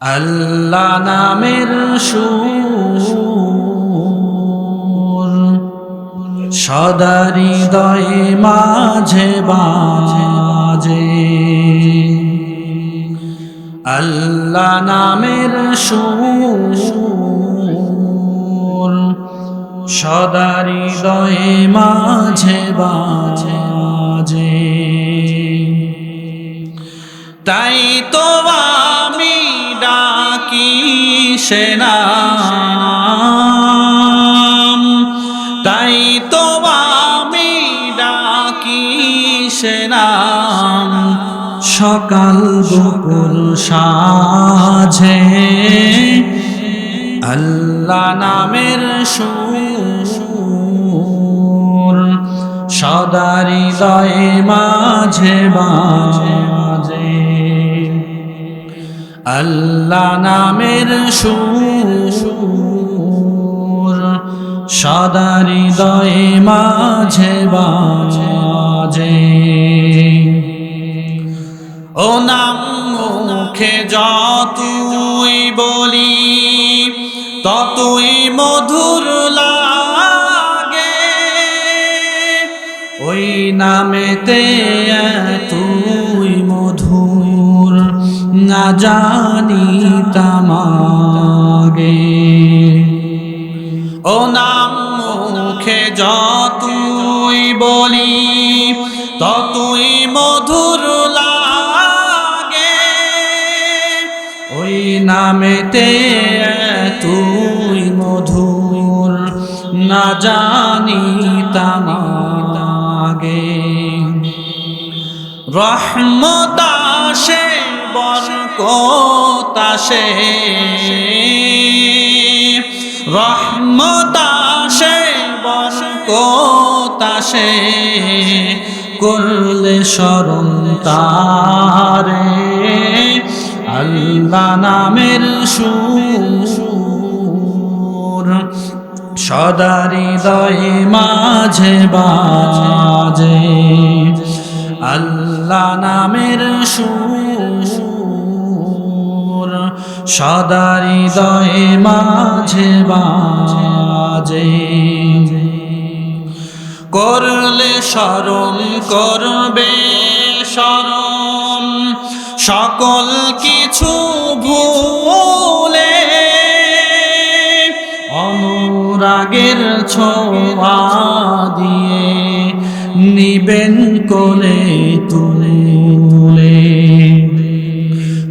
আল্লাহ নামের সুর। সদা হৃদয়ে মাঝে বাজে আল্লাহ নামের সুর। সদা হৃদয়ে মাঝে বাজে তাই তো ডাকি সেনাম তাই তো আমি ডাকি সেনাম সকাল দুপুর সাঝে আল্লাহ নামের সুর। সদা হৃদয়ে মাঝে বাজে আল্লাহ নামের সুর, সদা হৃদয়ে মাঝে বাজে। ও নাম মুখে যতই বলি, ততই মধুর লাগে। ওই নামেতে তুই মধুর না জানি তামাগে ও নাম মুখে যতই বলি, ততই মধুর লাগে। ওই নামেতে তুই মধুর, না তামাগে রহমতাসে বরকতাসে রহমতাসে বরকতাসে করলে স্মরণ তারে। আল্লাহ নামের সুর। সদারি হৃদয়ে মাঝে বাজে আল্লাহ নামের সুর। সদা হৃদয়ে মাঝে বাজে। করলে স্মরণ করবে স্মরণ সকল কিছু ভুলে। অনুরাগের ছোঁয়া দিয়ে নিবেন কোলে তুলে তুলে।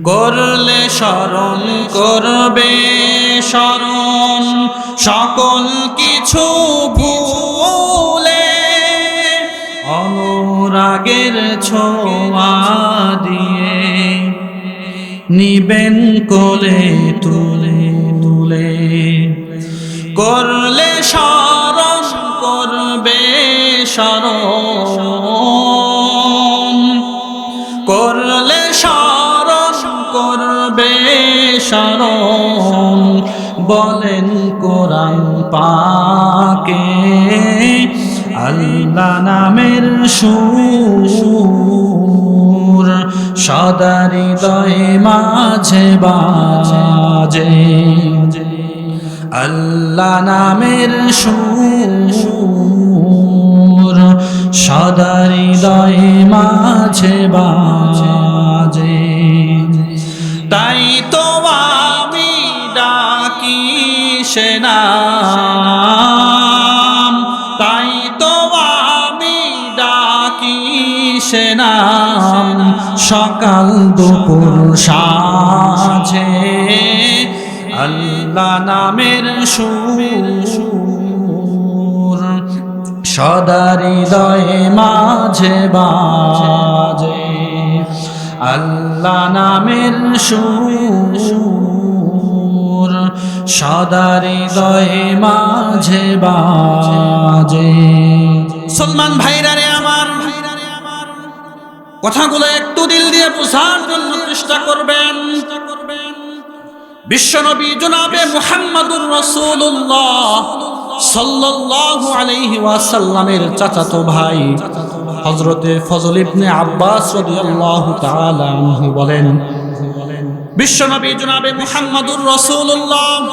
করলে স্মরণ করবে, স্মরণ সকল কিছু ভুলে। অনুরাগের ছোঁয়া দিয়ে নিবেন কোলে, তুলে তুলে। করলে স্মরণ করবে, স্মরণ। করলে স্মরণ বলেন কোরআন পাকে। আল্লাহ নামের সুর সদা হৃদয়ে মাঝে বাজে। আল্লাহ নামের সুর সদা হৃদয়ে মাঝে বাজে। তাই তো সেনাম তাই তো আমি ডাকি সকাল দুপুর সাঝে আল্লাহ নামের সুর। সদা হৃদয়ে মাঝে বাজে আল্লাহ নামের সুর। সদা হৃদয়ে মাঝে বাজে। সলমান ভাইরা রে আমার, কথাগুলো একটু দিল দিয়ে বোঝার জন্য চেষ্টা করবেন। বিশ্বনবী জনাবে মুহাম্মাদুর রাসূলুল্লাহ সাল্লাল্লাহু আলাইহি ওয়াসাল্লামের চাচাতো ভাই হযরতে ফজল ইবনে আব্বাস রাদিয়াল্লাহু তাআলা আনহু বলেন বিশ্বনবী জনাবে মুহাম্মদুর রাসূলুল্লাহ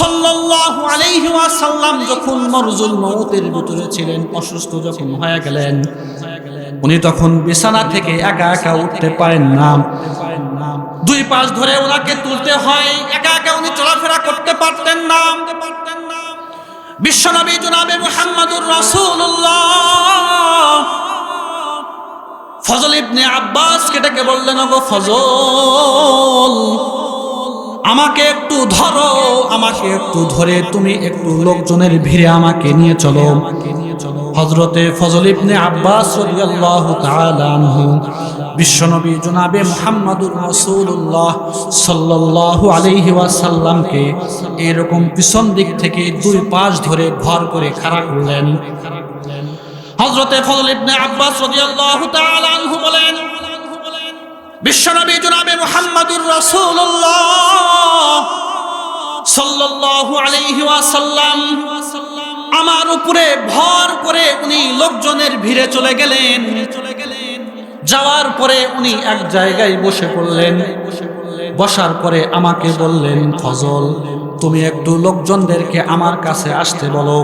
সাল্লাল্লাহু আলাইহি ওয়াসাল্লাম যখন মরজুল মউতের ভিতরে ছিলেন, অসুস্থ যখন হয়ে গেলেন, উনি তখন বিছানা থেকে একা একা উঠতে পারেন না। দুই পাশ ধরে ওনাকে তুলতে হয়, একা একা উনি চলাফেরা করতে পারতেন না। বিশ্বনবী জনাবে মুহাম্মদুর রাসূলুল্লাহ। ফজল ইবনে আব্বাস কেটাকে বললেন, ওগো ফজল আমাকে একটু ধরো, আমাকে একটু ধরে তুমি একটু লোকজনের ভিড়ে আমাকে নিয়ে চলো। হজরতে ফজল ইবনে আব্বাস রাদিয়াল্লাহু তাআলা আনহু, বিশ্বনবী জনাবে মুহাম্মদুর রাসূলুল্লাহ সাল্লাল্লাহু আলাইহি ওয়াসাল্লামকে এরকম পিছন দিক থেকে দুই পাশ ধরে ভর করে খাড়া করলেন। হজরতে ফজল ইবনে আব্বাস রাদিয়াল্লাহু তাআলা আনহু বলেন বিশ্বনবী জনাবে মুহাম্মদুর রাসূলুল্লাহ সাল্লাল্লাহু আলাইহি ওয়াসাল্লাম আমার উপরে ভর করে উনি লোকজনের ভিড়ে চলে গেলেন। যাওয়ার পরে উনি এক জায়গায় বসে পড়লেন। বসার পরে আমাকে বললেন, ফজল, তুমি একটু লোকজনদেরকে আমার কাছে আসতে বলো।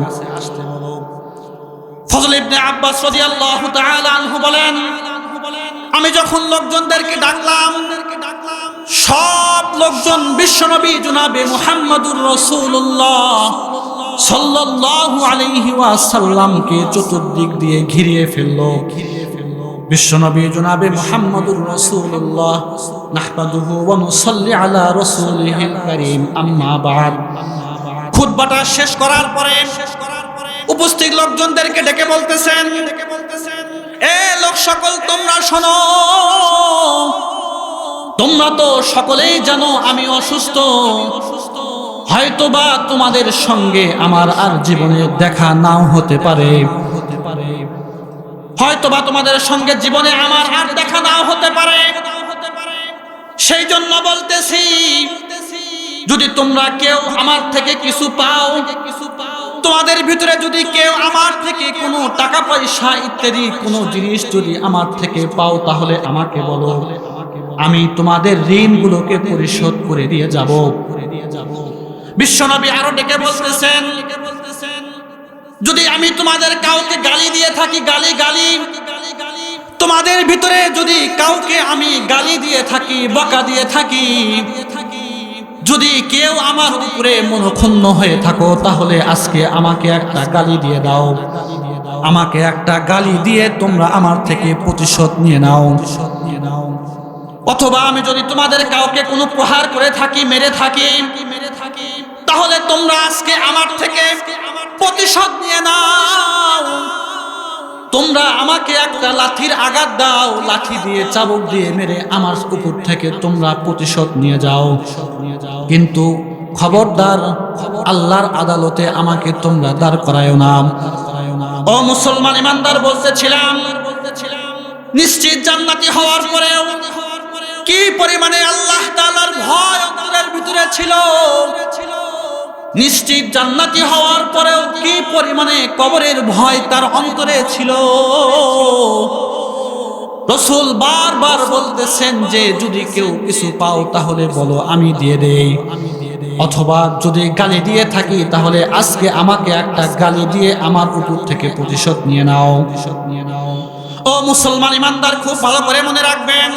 ফজল ইবনে আব্বাস রাদিয়াল্লাহু তাআলা আনহু বলেন আমি যখন লোকজনদেরকে ডাকলাম, সব লোকজন বিশ্বনবী জনাবে মুহাম্মদুর রাসূলুল্লাহ সাল্লাল্লাহু আলাইহি ওয়াসাল্লামকে চতুর্দিক দিয়ে ঘিরিয়ে ফেলল। বিশ্বনবী জনাবে মুহাম্মদুর রাসূলুল্লাহ, নাহমাদুহু ওয়া নুসাল্লি আলা রাসূলিহিল কারীম, আম্মা বাদ। খুতবাটা শেষ করার পরে উপস্থিত লোকজনদেরকে ডেকে বলতেছেন, এ লোক সকল তোমরা শোনো। তোমরা তো সকলেই জানো আমি অসুস্থ। হয়তোবা তোমাদের সঙ্গে আমার আর জীবনে দেখা নাও হতে পারে। হয়তোবা তোমাদের সঙ্গে জীবনে আমার আর দেখা নাও হতে পারে। সেই জন্য বলতেছি, যদি তোমরা কেউ আমার থেকে কিছু পাও তোমাদের ভিতরে যদি কেউ আমার থেকে কোনো টাকা পয়সা ইত্যাদি কোনো জিনিস যদি আমার থেকে পাও, তাহলে আমাকে বলো। আমি তোমাদের ঋণগুলোকে পরিশোধ করে দিয়ে যাব। বিশ্বনবী আরও ডেকে বলতেছেন, যদি আমি তোমাদের কাউকে গালি দিয়ে থাকি, গালি গালি। তোমাদের ভিতরে যদি কাউকে আমি গালি দিয়ে থাকি, বকা দিয়ে থাকি যদি কেউ আমার উপরে মনক্ষুণ্ণ হয়ে থাকো, তাহলে আজকে আমাকে একটা গালি দিয়ে দাও। আমাকে একটা গালি দিয়ে তোমরা আমার থেকে প্রতিশোধ নিয়ে নাও। অথবা আমি যদি তোমাদের কাউকে কোনো প্রহার করে থাকি, মেরে থাকি, তাহলে তোমরা আজকে আমার থেকে প্রতিশোধ নিয়ে নাও। তোমরা আমাকে একটা লাঠির আঘাত দাও, লাঠি দিয়ে চাবুক দিয়ে মেরে আমার উপর থেকে তোমরা প্রতিশোধ নিয়ে যাও। কিন্তু খবরদার আল্লাহর আদালতে আমাকে তোমরা দাঁড় করায় না। ও মুসলমান ইমানদার, বলতেছিলাম, নিশ্চিত জান্নাতি হওয়ার পরেও কি পরিমাণে আল্লাহ তাআলার ভয় অন্তরের ভিতরে ছিল? নিশ্চিত জান্নাতি হওয়ার পরেও কি পরিমাণে কবরের ভয় তার অন্তরে ছিল? রসুল বারবার বলতেছেন যে, যদি কেউ কিছু পাও তাহলে বলো, আমি দিয়ে দেই। অথবা যদি গালি দিয়ে থাকি, তাহলে আজকে আমাকে একটা গালি দিয়ে আমার উপর থেকে প্রতিশোধ নিয়ে নাও। নিয়ে নাও ও মুসলমান ইমানদার, খুব ভালো করে মনে রাখবেন।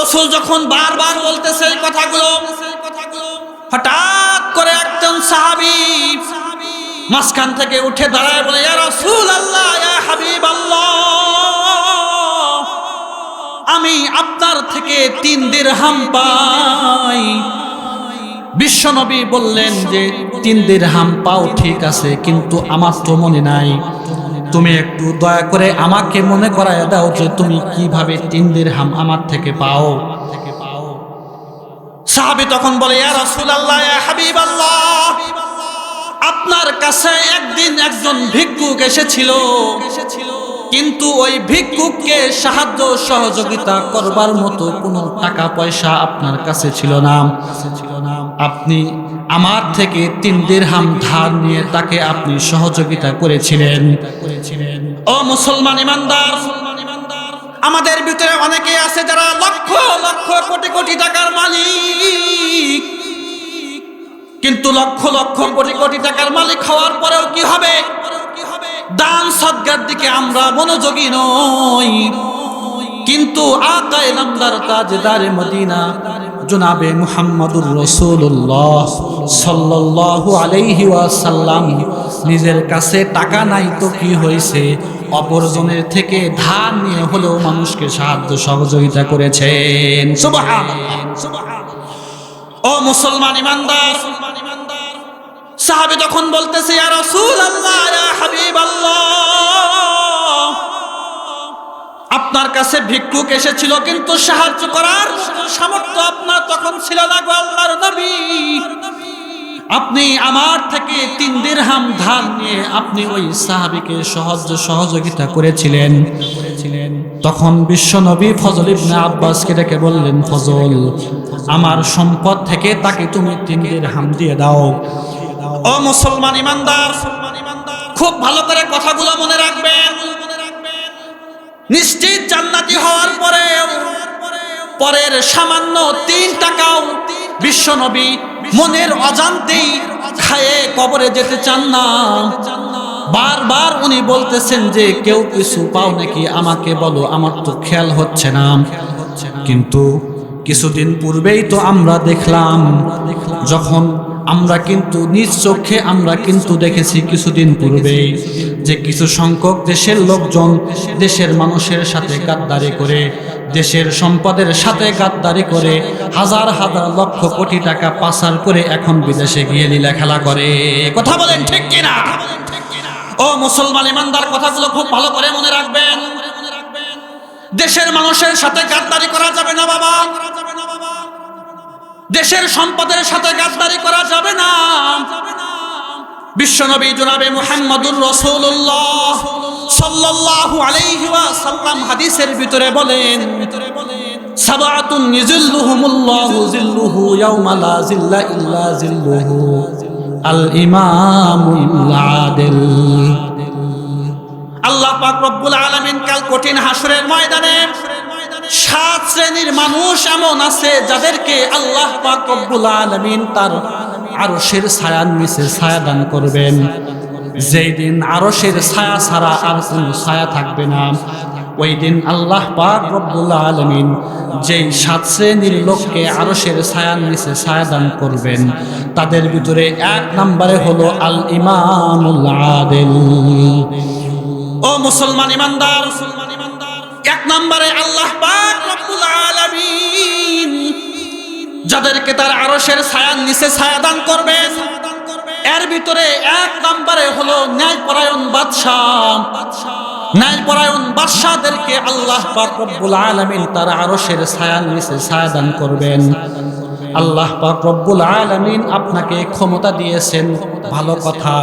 রসুল যখন বারবার বলতেছে এই কথাগুলো হঠাৎ করে একজন সাহাবি মাঝখান থেকে উঠে দাঁড়ায় বলে রাসূল আল্লাহ হাবিব আল্লাহ আমি আপনার থেকে তিন দিরহাম পাই। বিশ্বনবী বললেন যে, তিন দিরহাম পাও ঠিক আছে, কিন্তু আমার তো মনে নাই। তুমি একটু দয়া করে আমাকে মনে করায় দাও যে, তুমি কীভাবে তিন দিরহাম আমার থেকে পাও? সাহাবি তখন বলে আপনার কাছে একদিন একজন ভিক্ষুক এসেছিল। কিন্তু ওই ভিক্ষুককে সাহায্য সহযোগিতা করবার মতো কোনো টাকা পয়সা আপনার কাছে ছিল না। আপনি আমার থেকে তিন দিরহাম ধার নিয়ে তাকে আপনি সহযোগিতা করেছিলেন। ও মুসলমান ইমানদার আমাদের ভিতরে অনেকে আছে যারা লক্ষ লক্ষ কোটি কোটি টাকার মালিক। কিন্তু লক্ষ লক্ষ কোটি কোটি টাকার মালিক হওয়ার পরেও কি হবে? দান সদ্গার দিকে আমরা মনোযোগী নই। কিন্তু আকায় নামদার তাজদারে মদিনা, জনাবে মুহাম্মদুর রসুল্লাহ সাল্লাল্লাহু আলাইহি ওয়াসাল্লাম। নিজের কাছে টাকা নাই তো কি হয়েছে? অপরজনের থেকে ধান নিয়ে হলেও মানুষকে সাহায্য সহযোগিতা করেছেন। ও মুসলমান ইমানদার, সাহাবী তখন বলতেছে হাবিবাল্লাহ। আপনার কাছে ভিক্ষুক এসেছিল, কিন্তু সাহায্য করার সামর্থ্য আপনার তখন ছিল না গো আল্লাহর নবী। আপনি আমার থেকে তিন দিরহাম ধার নিয়ে আপনি ওই সাহাবিকে সহজ সহযোগিতা করেছিলেন। তখন বিশ্ব নবী ফজল ইবনে আব্বাসকে ডেকে বললেন, ফজল, আমার সম্পদ থেকে তাকে তুমি তিন দিরহাম দিয়ে দাও। ও মুসলমান ইমানদার, খুব ভালো করে কথাগুলো মনে রাখবেন। নিশ্চিত জান্নাতি হওয়ার পরে পরের সামান্য তিন টাকাও বিশ্বনবী মনের অজান্তেই খায়ে কবরে যেতে চান না। বারবার উনি বলতেছেন যে, কেউ কিছু পাও নাকি? আমাকে বলো, আমার তো খেয়াল হচ্ছে না। কিন্তু কিছুদিন পূর্বেই তো আমরা দেখলাম, যখন আমরা কিন্তু নিজ চোখে আমরা কিন্তু দেখেছি কিছুদিন পূর্বে যে কিছু সংখ্যক দেশের লোকজন দেশের মানুষের সাথে গাদ্দারি করে দেশের সম্পদের সাথে গাদ্দারি করে হাজার হাজার লক্ষ কোটি টাকা পাচার করে এখন বিদেশে গিয়ে লীলা খেলা করে। কথা বলেন ঠিক কিনা? ও মুসলমান ইমানদার, কথাগুলো খুব ভালো করে মনে রাখবেন। দেশের মানুষের সাথে গাদ্দারি করা যাবে না বাবা। দেশের সম্পদের সাথে গাদ্দারি করা যাবে না। বিশ্বনবী জনাবে মুহাম্মদুর রাসূলুল্লাহ। সাল্লাল্লাহু আলাইহি ওয়াসাল্লাম হাদিসের ভিতরে বলেন সাবাতুন ইযিল্লুহুমুল্লাহু জিল্লুহু ইয়াউমা লা জিল্লা ইল্লা জিল্লুহু আল ইমামুল আদিল। আল্লাহ পাক রব্বুল আলামিন কাল কঠিন হাসরের ময়দানে সাত শ্রেণির মানুষ এমন আছে যাদেরকে আল্লাহ পাক রব্বুল আলামিন তার আরশের ছায়ার নিচে ছায়া দান করবেন। যেই দিন আরশের ছায়া ছাড়া আর কোনো ছায়া থাকবে না, ওই দিন আল্লাহ পাক রব্বুল আলামিন যেই সাত শ্রেণির লোককে আরশের ছায়ার নিচে ছায়া দান করবেন, তাদের ভিতরে এক নম্বরে হলো আল ইমামুল আদিল। ও মুসলমান ইমানদার, এক নম্বরে আল্লাহ পাক রব্বুল আলামিন যাদেরকে তার আরশের ছায়ার নিচে ছায়া দান করবেন। এর ভিতরে এক নম্বরে হলো ন্যায়পরায়ণ বাদশাহ। ন্যায়পরায়ণ বাদশাদেরকে আল্লাহ পাক রব্বুল আলামিন তার আরশের ছায়ার নিচে ছায়া দান করবেন। আল্লাহ পাক রব্বুল আলামিন আপনাকে ক্ষমতা দিয়েছেন, ভালো কথা।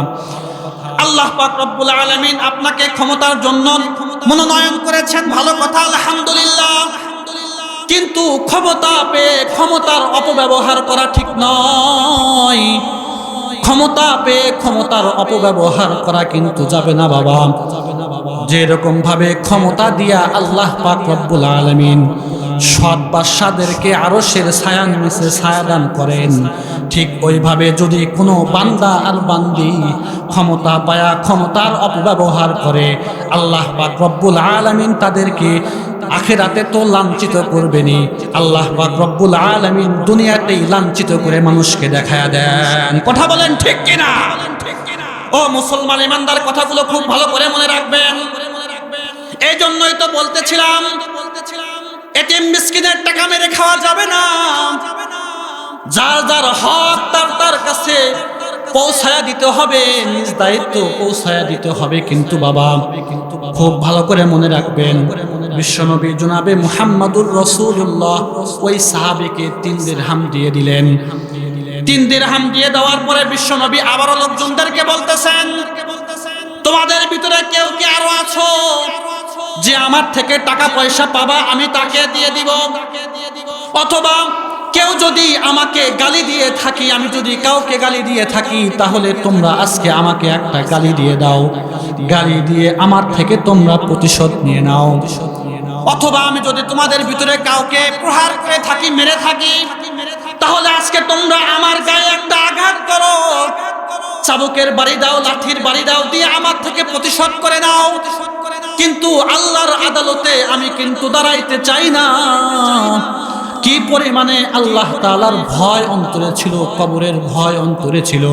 আল্লাহ পাক রব্বুল আলামিন আপনাকে ক্ষমতার জন্য মনোনয়ন করেছেন, ভালো কথা, আলহামদুলিল্লাহ। কিন্তু ক্ষমতা পেয়ে ক্ষমতার অপব্যবহার করা ঠিক নয়। ক্ষমতা পেয়ে ক্ষমতার অপব্যবহার করা কিন্তু যাবে না বাবা। যেরকম ভাবে ক্ষমতা দিয়া আল্লাহ পাক রব্বুল আলামিন সৎ বাদশাদেরকে আরশের ছায়ার নিচে ছায়াদান করেন। ঠিক ওইভাবে যদি কোনো বান্দা আর বান্দি ক্ষমতা পায়া ক্ষমতার অপব্যবহার করে, আল্লাহ পাক রব্বুল আলামিন তাদেরকে আখেরাতে তো লাঞ্ছিত করবেনি আল্লাহ পাক রব্বুল আলামিন দুনিয়াতেই লাঞ্ছিত করে মানুষকে দেখায়া দেন। কথা বলেন ঠিক কিনা? ও মুসলমান ইমানদার, কথাগুলো খুব ভালো করে মনে রাখবেন। এই জন্যই তো বলতেছিলাম এটিএম মিসকিনের টাকা মেরে খাওয়া যাবে না। যার যার হক, তার তার কাছে পৌঁছায়া দিতে হবে, নিজ দায়িত্ব পৌঁছায়া দিতে হবে কিন্তু বাবা, খুব ভালো করে মনে রাখবেন, বিশ্বনবী জনাবে মুহাম্মাদুর রসুল্লাহ ওই সাহাবিকে তিন হাম দিয়ে দিলেন। তিন হাম দিয়ে দেওয়ার পরে বিশ্বনবী আবারও লোকজনদেরকে বলতেছেন, তোমাদের ভিতরে কেউ কি আরও আছো? যে আমার থেকে টাকা পয়সা পাবা, আমি তাকে দিয়ে দিব। অথবা কেউ যদি আমাকে গালি দিয়ে থাকি, আমি যদি কাউকে গালি দিয়ে থাকি, তাহলে তোমরা আজকে আমাকে একটা গালি দিয়ে দাও। গালি দিয়ে আমার থেকে তোমরা প্রতিশোধ নিয়ে নাও। অথবা আমি যদি তোমাদের ভিতরে কাউকে প্রহার করে থাকি, মেরে থাকি, তাহলে আজকে তোমরা আমার গায়ে একটা আঘাত করো। চাবুকের বাড়ি দাও, লাঠির বাড়ি দাও, দিয়ে আমার থেকে প্রতিশোধ করে নাও। কিন্তু আল্লাহর আদালতে আমি কিন্তু দাঁড়াইতে চাই না। কি পরিমাণে আল্লাহ তাআলার ভয় অন্তরে ছিল, কবরের ভয় অন্তরে ছিল।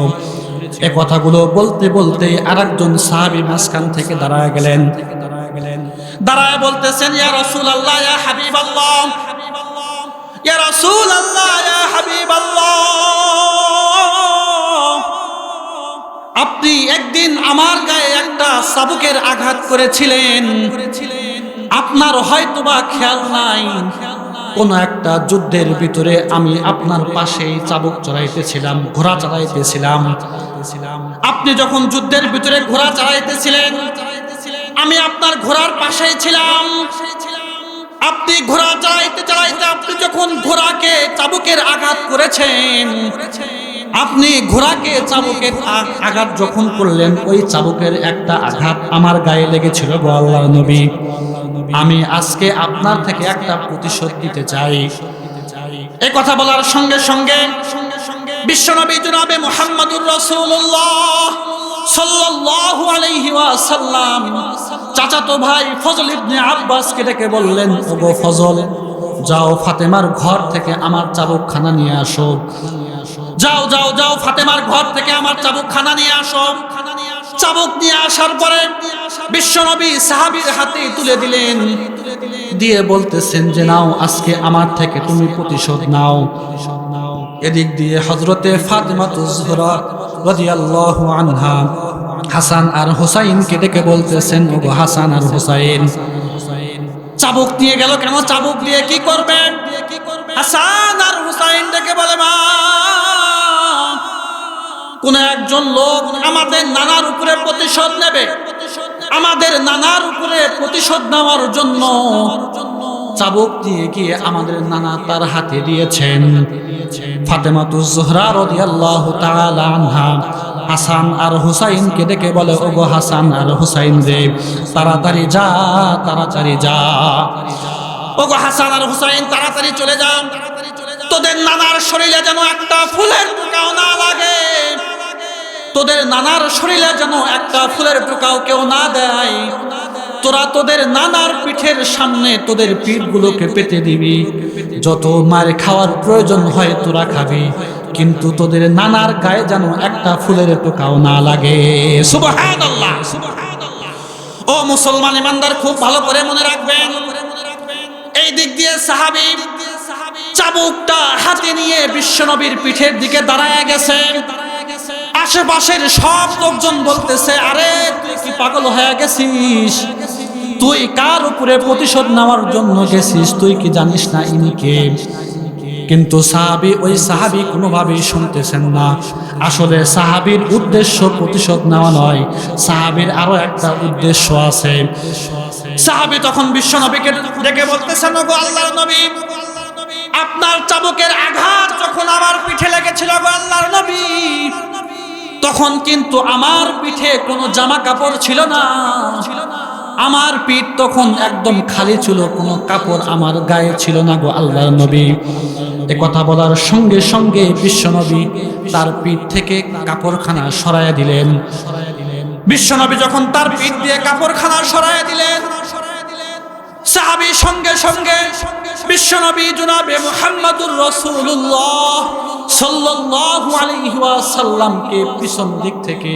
এ কথাগুলো বলতে বলতে আরেকজন সাহাবী মাঝখান থেকে দাঁড়ায় গেলেন। দাঁড়ায় বলতেছেন, ইয়া রাসূল আল্লাহ ইয়া হাবিব আল্লাহ ইয়া রাসূল আল্লাহ ইয়া হাবিব আপনি একদিন আমার গায়ে একটা চাবুকের আঘাত করেছিলেন। আপনার হয়তোবা খেয়াল নাই। কোন একটা যুদ্ধের ভিতরে আমি আপনার পাশেই চাবুক চড়াইতেছিলাম, ঘোড়া চড়াইতেছিলাম। আপনি যখন যুদ্ধের ভিতরে ঘোড়া চড়াইতেছিলেন, আমি আপনার ঘোড়ার পাশেই ছিলাম। আপনি ঘোড়া চালাইতে চালাইতে আপনি যখন ঘোড়াকে চাবুকের আঘাত করেছেন আপনি ঘোড়াকে চাবুকের আঘাত যখন করলেন, ওই চাবুকের একটা আঘাত আমার গায়ে লেগেছিল গো নবী। আমি আজকে আপনার থেকে একটা প্রতিশোধ দিতে চাই। এই কথা বলার সঙ্গে সঙ্গে বিশ্বনবী জনাবে মুহাম্মদুর রাসূলুল্লাহ সাল্লাল্লাহু আলাইহি ওয়াসাল্লাম চাচাতো ভাই ফজল ইবনে আব্বাসকে ডেকে বললেন, ওগো ফজল, যাও ফাতেমার ঘর থেকে আমার চাবুকখানা নিয়ে আসো। যাও যাও যাও, ফাতেমার ঘর থেকে আমার চাবুক খানা নিয়ে আসো। চাবুক নিয়ে আসার পরে বিশ্বনবী সাহাবীর হাতে তুলে দিলেন। দিয়ে বলতেছেন যে, নাও, আজকে আমার থেকে তুমি প্রতিশোধ নাও। এদিক দিয়ে হজরতে ফাতেমাতু জোহরা রাদিয়াল্লাহু আনহা হাসান আর হুসাইনকে ডেকে বলতেছেন, ওগো হাসান আর হুসাইন, চাবুক দিয়ে গেল কেন? চাবুক দিয়ে কি করবেন? হাসান আর হুসাইন ডেকে বলে, মা কোন একজন লোক আমাদের নানার উপরে প্রতিশোধ নেবে। আমাদের নানার উপরে প্রতিশোধ নেওয়ার জন্য চাবুক দিয়ে গিয়ে আমাদের নানা তার হাতে দিয়েছেন। ফাতেমাতু জোহরা রাদিয়াল্লাহু তাআলা আনহা, হাসান আর হুসাইনকে ডেকে বলে, ওগো হাসান আর হুসাইন রে, তাড়াতাড়ি যা তাড়াতাড়ি যা। ওগো হাসান আর হুসাইন, তাড়াতাড়ি চলে যাও। তোদের নানার শরীরে যেন একটা ফুলের পোকাও না লাগে। তোদের নানার শরীরে যেন একটা ফুলের পোকাও কেউ না দেয়। তোরা তোদের নানার পিঠের সামনে তোদের পিঠগুলোকে পেতে দিবি। যত মার খাওয়ার প্রয়োজন হয় তোরা খাবি। কিন্তু তোদের নানার গায়ে যেন একটা ফুলের টোকাও না লাগে। ও মুসলমান ইমানদার, খুব ভালো করে মনে রাখবেন। এই দিক দিয়ে সাহাবী চাবুকটা হাতে নিয়ে বিশ্বনবীর পিঠের দিকে দাঁড়ায় গেছে। আশেপাশের সব লোকজন বলতেছে, আরে, তুই কি পাগল হয়ে গেছিস? তুই কার উপরে প্রতিশোধ নেওয়ার জন্য গেছিস? তুই কি জানিস না ইনি কে? কিন্তু সাহাবি ওই সাহাবি কোনোভাবেই শুনতেছেন না। আসলে সাহাবির উদ্দেশ্য প্রতিশোধ নেওয়া নয়, সাহাবির আরও একটা উদ্দেশ্য আছে। সাহাবি তখন বিশ্ব নবীকে ডেকে বলতেছেন গো আল্লাহর নবী, আপনার চাবুকের আঘাত যখন আমার পিঠে লেগেছিল গো আল্লাহর নবী তখন কিন্তু আমার পিঠে কোনো জামা কাপড় ছিল না। ছিল আমার পিঠ তখন একদম খালি ছিল, কোনো কাপড় আমার গায়ে ছিল না গো আল্লাহর নবী। এ কথা বলার সঙ্গে সঙ্গে বিশ্বনবী তার পিঠ থেকে কাপড়খানা সরাইয়া দিলেন। বিশ্বনবী যখন তার পিঠ দিয়ে কাপড়খানা সরাইয়া দিলেন সাহাবী সঙ্গে সঙ্গে বিশ্বনবী জুনাবে মোহাম্মদুর রসুল্লাহ সাল্লাল্লাহু আলাইহি ওয়াসাল্লামকে পিছন দিক থেকে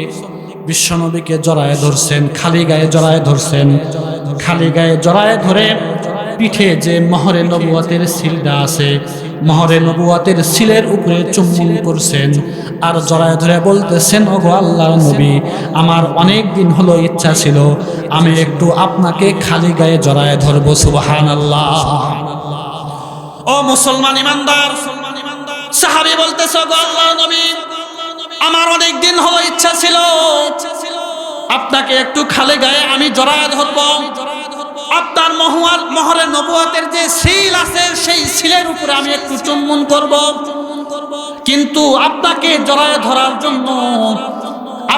বিশ্বনবীকে জড়ায় ধরছেন, খালি গায়ে জড়ায় ধরছেন। খালি গায়ে জড়ায় ধরে পিঠে যে মহরে নবুয়াতের সিলটা আছে মহরে নবুয়াতের সিলের উপরে চুম্বন করছেন আর জড়ায় ধরে বলতেছেন, ওগো আল্লাহ নবী, আমার অনেক দিন হলো ইচ্ছা ছিল, আমি একটু আপনাকে খালি গায়ে জড়ায় ধরবো সুবহান আল্লাহ ও মুসলমান ইমানদার, সাহাবি বলতেছ গো আল্লাহ নবী, আমার অনেক দিন হলো ইচ্ছা ছিল, আপনাকে একটু খালি গায়ে আমি জড়ায় ধরব। আপনার মহুয়ার মহরে নবুয়াতের যে সিল আছে, সেই সিলের উপরে আমি একটু চুম্বন করব। কিন্তু আপনাকে জড়ায় ধরার জন্য,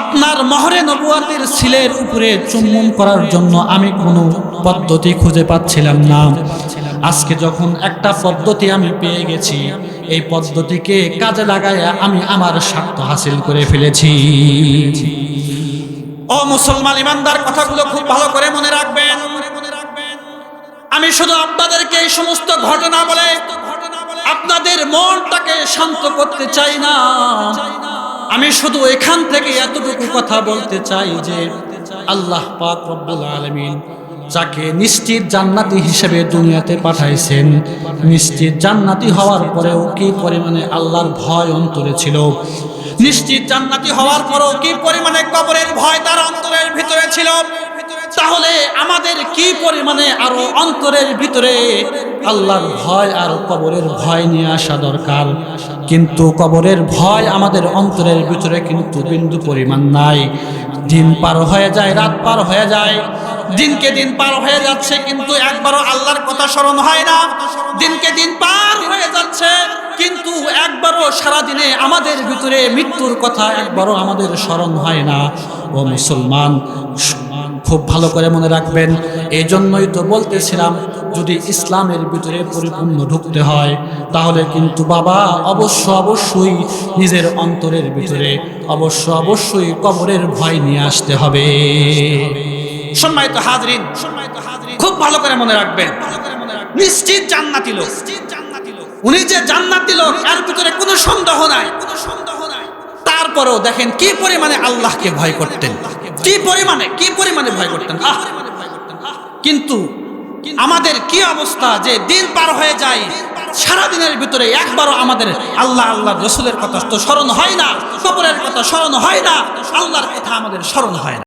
আপনার মহরে নবুয়াতের সিলের উপরে চুম্বন করার জন্য আমি কোনো পদ্ধতি খুঁজে পাচ্ছিলাম না। আজকে যখন একটা পদ্ধতি আমি পেয়ে গেছি, এই পদ্ধতিকে কাজে লাগাইয়া আমি আমার স্বার্থ হাসিল করে ফেলেছি। ও মুসলমান ইমানদার, কথাগুলো খুব ভালো করে মনে রাখবেন। আমি শুধু আপনাদেরকে এই সমস্ত ঘটনা বলে আপনাদের মনটাকে শান্ত করতে চাই না। আমি শুধু এখান থেকে এতটুকু কথা বলতে চাই যে আল্লাহ পাক রব্বুল আলামিন যাকে নিশ্চিত জান্নাতি হিসেবে দুনিয়াতে পাঠাইছেন, নিশ্চিত জান্নাতি হওয়ার পরেও কি পরিমাণে আল্লাহর ভয় অন্তরে ছিল, নিশ্চিত জান্নাতি হওয়ার পরেও কি পরিমাণে কবরের ভয় তার অন্তরের ভিতরে ছিল তাহলে আমাদের কি পরিমাণে আরও অন্তরের ভিতরে আল্লাহর ভয় আর কবরের ভয় নিয়ে আসা দরকার? কিন্তু কবরের ভয় আমাদের অন্তরের ভিতরে কিন্তু বিন্দু পরিমাণ নাই। দিন পার হয়ে যায়, রাত পার হয়ে যায়। দিনকে দিন পার হয়ে যাচ্ছে, কিন্তু একবারও আল্লাহর কথা স্মরণ হয় না। দিনকে দিন পার হয়ে যাচ্ছে, কিন্তু একবারও সারাদিনে আমাদের ভিতরে মৃত্যুর কথা একবারও আমাদের স্মরণ হয় না। ও মুসলমান খুব ভালো করে মনে রাখবেন। এই জন্যই তো বলতেছিলাম, যদি ইসলামের ভিতরে পরিপূর্ণ ঢুকতে হয়, তাহলে কিন্তু বাবা অবশ্য অবশ্যই নিজের অন্তরের ভিতরে, অবশ্য অবশ্যই কবরের ভয় নিয়ে আসতে হবে। সম্মানিত হাজরিন, খুব ভালো করে মনে রাখবেন। নিশ্চিত জান্নাতি লোক। উনি যে জান্নাতি লোক, এর ভিতরে কোনো সন্দেহ নাই কোনো সন্দেহ নাই। তারপরেও দেখেন কি পরিমাণে আল্লাহকে ভয় করতেন। কি পরিমাণে কি পরিমাণে ভয় করতেন আহ! কিন্তু আমাদের কি অবস্থা যে দিন পার হয়ে যায় সারা দিনের ভিতরে একবারও আমাদের আল্লাহ আল্লাহ রসুলের কথা তো স্মরণ হয় না, কবরের কথা স্মরণ হয় না, আল্লাহর কথা আমাদের স্মরণ হয় না